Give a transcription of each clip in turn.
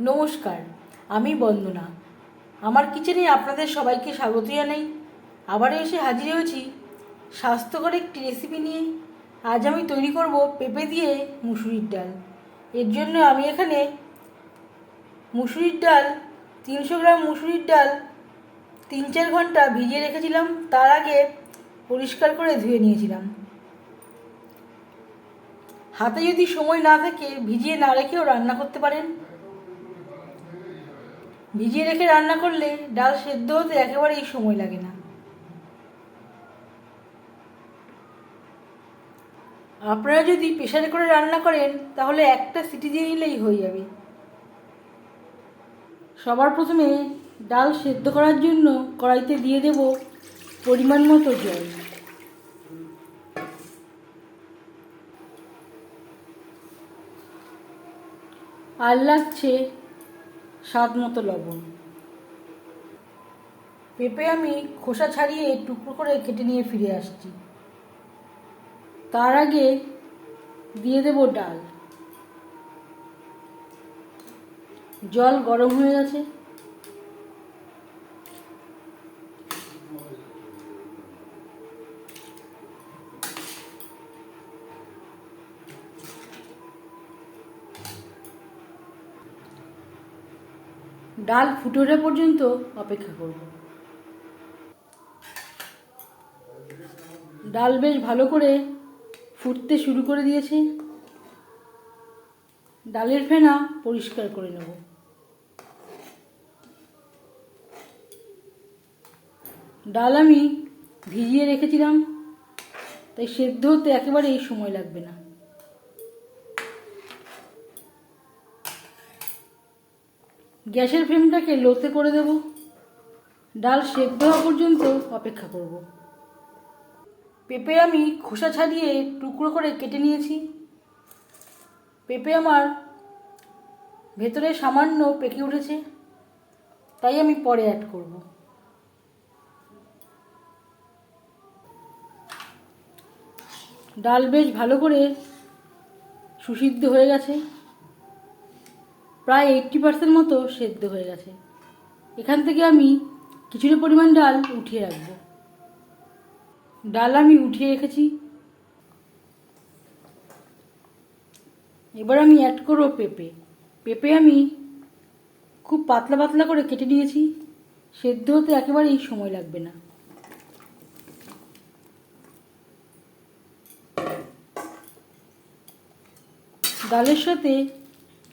নমস্কার, আমি বন্দনা। আমার কিচেনে আপনাদের সবাইকে স্বাগত জানাই। আবারও এসে হাজির হয়েছি স্বাস্থ্যকর একটি রেসিপি নিয়ে। আজ আমি তৈরি করব পেঁপে দিয়ে মুসুরির ডাল। এর জন্য আমি এখানে মুসুরির ডাল, তিনশো গ্রাম মুসুরির ডাল, তিন চার ঘণ্টা ভিজিয়ে রেখেছিলাম। তার আগে পরিষ্কার করে ধুয়ে নিয়েছিলাম। হাতে যদি সময় না থাকে, ভিজিয়ে না রেখেও রান্না করতে পারেন। ভিজিয়ে রেখে রান্না করলে ডাল সেদ্ধ হতে একেবারেই সময় লাগে না। আপনারা যদি প্রেশারে করে রান্না করেন, তাহলে একটা সিটি দিয়ে নিলেই হয়ে যাবে। সবার প্রথমে ডাল সেদ্ধ করার জন্য কড়াইতে দিয়ে দেব পরিমাণ মতো জল। আর লাগছে স্বাদ মতো লবণ। পেঁপে আমি খোসা ছাড়িয়ে টুকরো করে কেটে নিয়ে ফিরে আসছি। তার আগে দিয়ে দেব ডাল। জল গরম হয়ে গেছে। ডাল ফুটে পর্যন্ত অপেক্ষা করব। ডাল বেশ ভালো করে ফুটতে শুরু করে দিয়েছে। ডালের ফেনা পরিষ্কার করে নেব। ডাল আমি ভিজিয়ে রেখেছিলাম, তাই সেদ্ধ হতে একেবারেই সময় লাগবে না। গ্যাসের ফ্লেমটাকে লোতে করে দেব। ডাল সেদ্ধ হওয়া পর্যন্ত অপেক্ষা করব। পেঁপে আমি খোসা ছাড়িয়ে টুকরো করে কেটে নিয়েছি। পেঁপে আমার ভেতরে সামান্য পেকে উঠেছে, তাই আমি পরে অ্যাড করব। ডাল বেশ ভালো করে সুসিদ্ধ হয়ে গেছে। প্রায় এইট্টি পার্সেন্ট মতো সেদ্ধ হয়ে গেছে। এখান থেকে আমি কিছুটা পরিমাণ ডাল উঠিয়ে রাখব। ডাল আমি উঠিয়ে রেখেছি। এবার আমি অ্যাড করব পেঁপে। পেঁপে আমি খুব পাতলা পাতলা করে কেটে নিয়েছি। সেদ্ধ হতে একেবারেই সময় লাগবে না। ডালের সাথে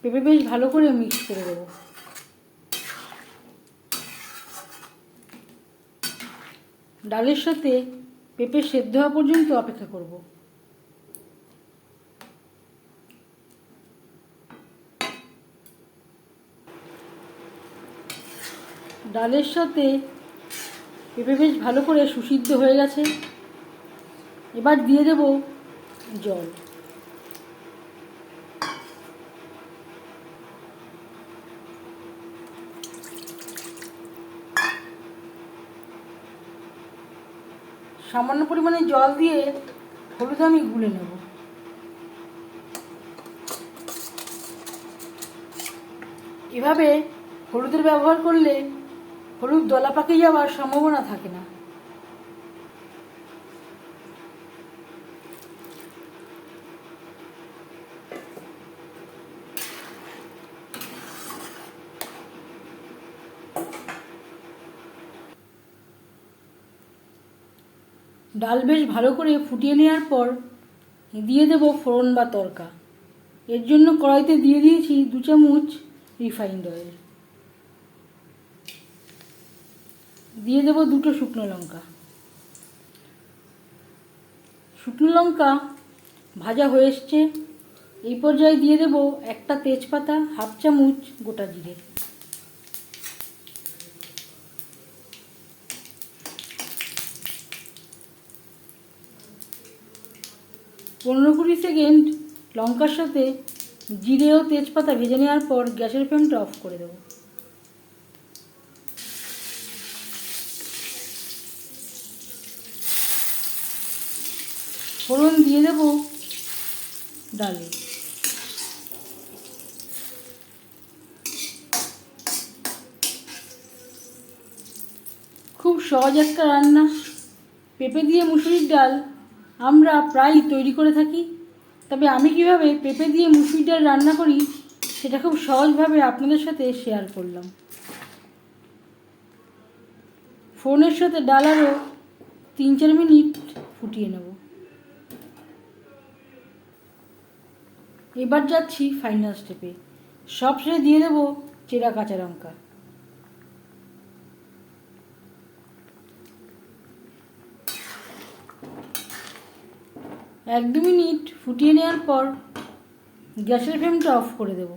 পেঁপে বেশ ভালো করে মিক্স করে দেবো। ডালের সাথে পেঁপে সেদ্ধ হওয়া পর্যন্ত অপেক্ষা করব। ডালের সাথে পেঁপে বেশ ভালো করে সুসিদ্ধ হয়ে গেছে। এবার দিয়ে দেব জল। সামান্য পরিমাণে জল দিয়ে হলুদ আমি গুলে নেব। এভাবে হলুদের ব্যবহার করলে হলুদ দলা পাকে যাওয়ার সম্ভাবনা থাকে না। ডাল বেশ ভালো করে ফুটিয়ে নেওয়ার পর দিয়ে দেব ফোড়ন বা তরকা। এর জন্য কড়াইতে দিয়ে দিয়েছি দু চামচ রিফাইন্ড অয়েল। দিয়ে দেব দুটো শুকনো লঙ্কা। শুকনো লঙ্কা ভাজা হয়ে এসছে। এই পর্যায়ে দিয়ে দেব একটা তেজপাতা হাফ চামচ গোটা জিরে। পনেরো কুড়ি সেকেন্ড লঙ্কার সাথে জিরে ও তেজপাতা ভেজে নেওয়ার পর গ্যাসের ফ্লেমটা অফ করে দেব। ফোড়ন দিয়ে দেব ডালে। খুব সহজ একটা রান্না। পেঁপে দিয়ে মুসুরির ডাল আমরা প্রায়ই তৈরি করে থাকি। তবে আমি কীভাবে পেঁপে দিয়ে মুসুরির ডাল রান্না করি, সেটা খুব সহজভাবে আপনাদের সাথে শেয়ার করলাম। ফোনের সাথে ডাল আরও তিন চার মিনিট ফুটিয়ে নেব। এবার যাচ্ছি ফাইনাল স্টেপে সব দিয়ে দেবো চেরা কাঁচা লঙ্কা। এক দু মিনিট ফুটিয়ে নেওয়ার পর গ্যাসের ফ্লেমটা অফ করে দেব।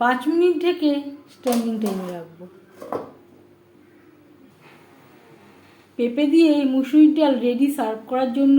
পাঁচ মিনিট ঢেকে স্ট্যান্ডিং টাইমে রাখব। পেঁপে দিয়ে মুসুরির ডাল রেডি সার্ভ করার জন্য